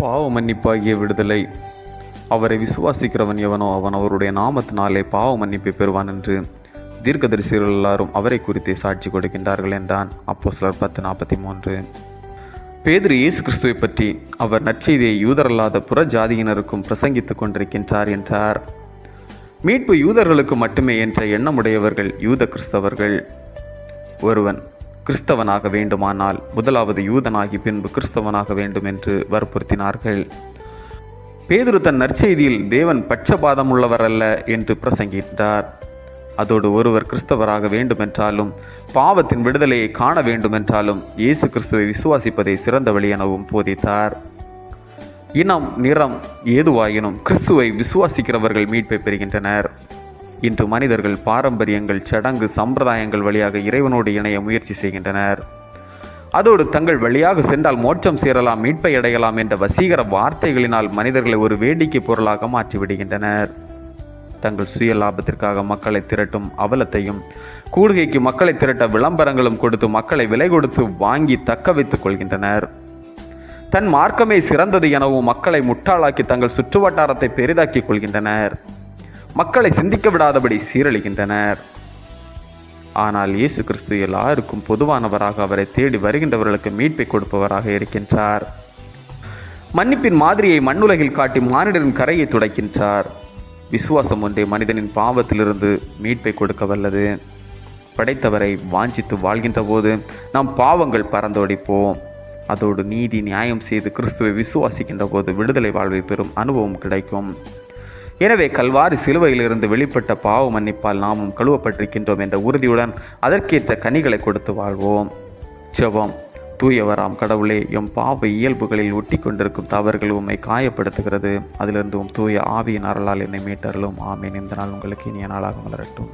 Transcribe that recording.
பாவ மன்னிப்பாகிய விடுதலை. அவரை விசுவாசிக்கிறவன் எவனோ அவன் அவருடைய நாமத்தினாலே பாவ மன்னிப்பை பெறுவான் என்று தீர்க்கதரிசிகள் எல்லாரும் அவரை குறித்தே சாட்சி கொடுக்கின்றார்கள் என்றான். அப்போ சிலர் பத்து நாற்பத்தி மூன்று பேதுரு இயேசு கிறிஸ்துவை பற்றி அவர் நற்செய்தியை யூதரல்லாத புற ஜாதியினருக்கும் பிரசங்கித்துக் கொண்டிருக்கின்றார் என்றார். மீட்பு யூதர்களுக்கு மட்டுமே என்ற எண்ணமுடையவர்கள் யூத கிறிஸ்தவர்கள். ஒருவன் கிறிஸ்தவனாக வேண்டுமானால் முதலாவது யூதனாகி பின்பு கிறிஸ்தவனாக வேண்டும் என்று வற்புறுத்தினார்கள். பேதுரு தன் நற்செய்தியில் தேவன் பட்சபாதம் உள்ளவர் அல்ல என்று பிரசங்கித்தார். அதோடு ஒருவர் கிறிஸ்தவராக வேண்டுமென்றாலும் பாவத்தின் விடுதலையை காண வேண்டுமென்றாலும் இயேசு கிறிஸ்துவை விசுவாசிப்பதை சிறந்த வழி எனவும் போதித்தார். இனம் நிறம் ஏதுவாயினும் கிறிஸ்துவை விசுவாசிக்கிறவர்கள் மீட்பை பெறுகின்றனர். இன்று மனிதர்கள் பாரம்பரியங்கள் சடங்கு சம்பிரதாயங்கள் வழியாக இறைவனோடு இணைய முயற்சி செய்கின்றனர். அதோடு தங்கள் வழியாக சென்றால் மோட்சம் சேரலாம் மீட்பை அடையலாம் என்ற வசீகர வார்த்தைகளினால் மனிதர்களை ஒரு வேடிக்கை பொருளாக மாற்றிவிடுகின்றனர். தங்கள் சுய லாபத்திற்காக மக்களை திரட்டும் அவலத்தையும் கூடுகைக்கு மக்களை திரட்ட விளம்பரங்களும் கொடுத்து மக்களை விலை கொடுத்து வாங்கி தக்க வைத்துக் கொள்கின்றனர். தன் மார்க்கமே சிறந்தது எனவும் மக்களை முட்டாளாக்கி தங்கள் சுற்றுவட்டாரத்தை பெரிதாக்கிக் கொள்கின்றனர். மக்களை சிந்திக்க விடாதபடி சீரழிகின்றனர். ஆனால் இயேசு கிறிஸ்து எல்லாருக்கும் பொதுவானவராக அவரை தேடி வருகின்றவர்களுக்கு மீட்பை கொடுப்பவராக இருக்கின்றார். மன்னிப்பின் மாதிரியை மண்ணுலகில் காட்டி மானிடரின் கரையை துடைக்கின்றார். விசுவாசம் ஒன்றே மனிதனின் பாவத்திலிருந்து மீட்பை கொடுக்க வல்லது. படைத்தவரை வாஞ்சித்து வாழ்கின்ற போது நம் பாவங்கள் பறந்தோடிப்போம். அதோடு நீதி நியாயம் செய்து கிறிஸ்துவை விசுவாசிக்கின்ற போது விடுதலை வாழ்வை பெறும் அனுபவம் கிடைக்கும். எனவே கல்வாரி சிலுவையிலிருந்து வெளிப்பட்ட பாவ மன்னிப்பால் நாமும் கழுவப்பட்டிருக்கின்றோம் என்ற உறுதியுடன் அதற்கேற்ற கனிகளை கொடுத்து வாழ்வோம். ஜெபம் தூயவராம் கடவுளே எம் பாவ இயல்புகளில் ஒட்டி கொண்டிருக்கும் தவறுகள் உம்மை காயப்படுத்துகிறது. அதிலிருந்து உம் தூய ஆவியின் அருளால் என்னை மீட்டருளும். ஆமேன். இந்த நாள் உங்களுக்கு இனிய நாளாக மலரட்டும்